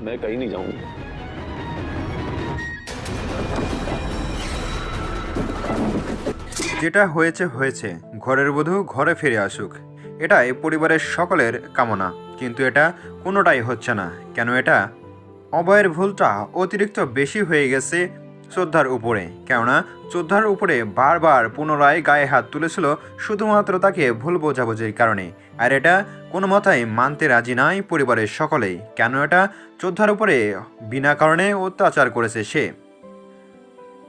मैं कहीं नहीं जाऊंगा যেটা হয়েছে হয়েছে ঘরের বধূ ঘরে ফিরে আসুক এটাই পরিবারের সকলের কামনা কিন্তু এটা কোনোটাই হচ্ছে না কেন এটা অভয়ের ভুলটা অতিরিক্ত বেশি হয়ে গেছে শ্রদ্ধার উপরে। কেননা শ্রদ্ধার উপরে বারবার পুনরায় গায়ে হাত তুলেছিল শুধুমাত্র তাকে ভুল বোঝাবুঝির কারণে। আর এটা কোনো মতাই মানতে রাজি নয় পরিবারের সকলেই। কেন এটা? শ্রদ্ধার উপরে বিনা কারণে অত্যাচার করেছে সে।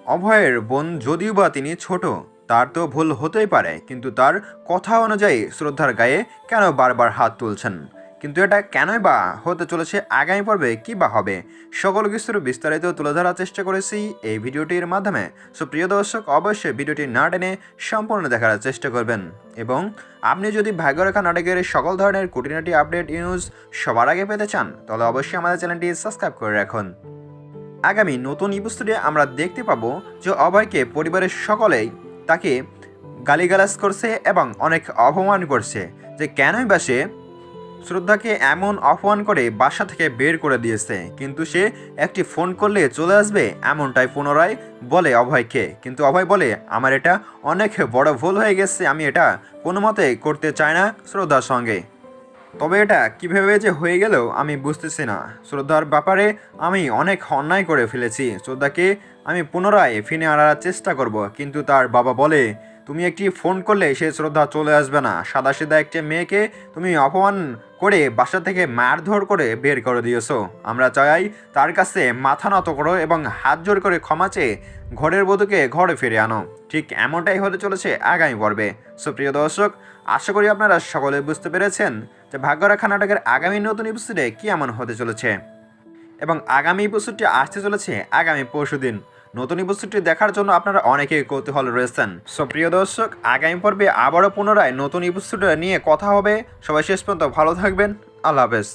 অভয়ের বোন যদিও বা তিনি ছোট, তার তো ভুল হতেই পারে, কিন্তু তার কথা অনুযায়ী শ্রদ্ধার গায়ে কেন বারবার হাত তুলছেন? কিন্তু এটা কেনই বা হতে চলেছে আগামী পর্বে কী বা হবে, সকল কিছুর বিস্তারিত তুলে ধরার চেষ্টা করেছি এই ভিডিওটির মাধ্যমে। সো প্রিয় দর্শক, অবশ্যই ভিডিওটি না টেনে সম্পূর্ণ দেখার চেষ্টা করবেন এবং আপনি যদি ভাগ্যরেখা নাটকের সকল ধরনের খুঁটিনাটি আপডেট নিউজ সবার আগে পেতে চান, তাহলে অবশ্যই আমাদের চ্যানেলটি সাবস্ক্রাইব করে রাখুন। আগামী নতুন ইপুস্তুডে আমরা দেখতে পাবো যে অভয়কে পরিবারের সকলেই তাকে গালিগালাজ করছে এবং অনেক অপমান করছে, যে কেনই বা সে শ্রদ্ধাকে এমন অপমান করে বাসা থেকে বের করে দিয়েছে। কিন্তু সে একটি ফোন করলে চলে আসবে এমনটাই পুনরায় বলে অভয়কে। কিন্তু অভয় বলে, আমার এটা অনেক বড় ভুল হয়ে গেছে, আমি এটা কোনো মতে করতে চাই না শ্রদ্ধার সঙ্গে। তবে এটা কীভাবে যে হয়ে গেল আমি বুঝতেছি না। শ্রদ্ধার ব্যাপারে আমি অনেক অন্যায় করে ফেলেছি। শ্রদ্ধাকে আমি পুনরায় ফিরে আনার চেষ্টা করব। কিন্তু তার বাবা বলে তুমি একটি ফোন করলে সে শ্রদ্ধা চলে আসবে না। সাদা সিধা একটি মেয়েকে তুমি অপমান করে বাসা থেকে মারধর করে বের করে দিয়েছ। আমরা চাই তার কাছে মাথা নত করো এবং হাত জোর করে ক্ষমা চেয়ে ঘরের বধূকে ঘরে ফিরে আনো। ঠিক এমনটাই হতে চলেছে আগামী পর্বে। সুপ্রিয় দর্শক, আশা করি আপনারা সকলে বুঝতে পেরেছেন যে ভাগ্যরেখা নাটকের আগামী নতুন এপিসোডে কি এমন হতে চলেছে। এবং আগামী এপিসোডটি আসতে চলেছে আগামী পরশুদিন। নতুন এপিসোডটি দেখার জন্য আপনারা অনেকেই কৌতূহল রয়েছেন। সো প্রিয় দর্শক, আগামী পর্বে আবারও পুনরায় নতুন এপিসোড নিয়ে কথা হবে। সবাই শেষ পর্যন্ত ভালো থাকবেন। আল্লাহ হাফেজ।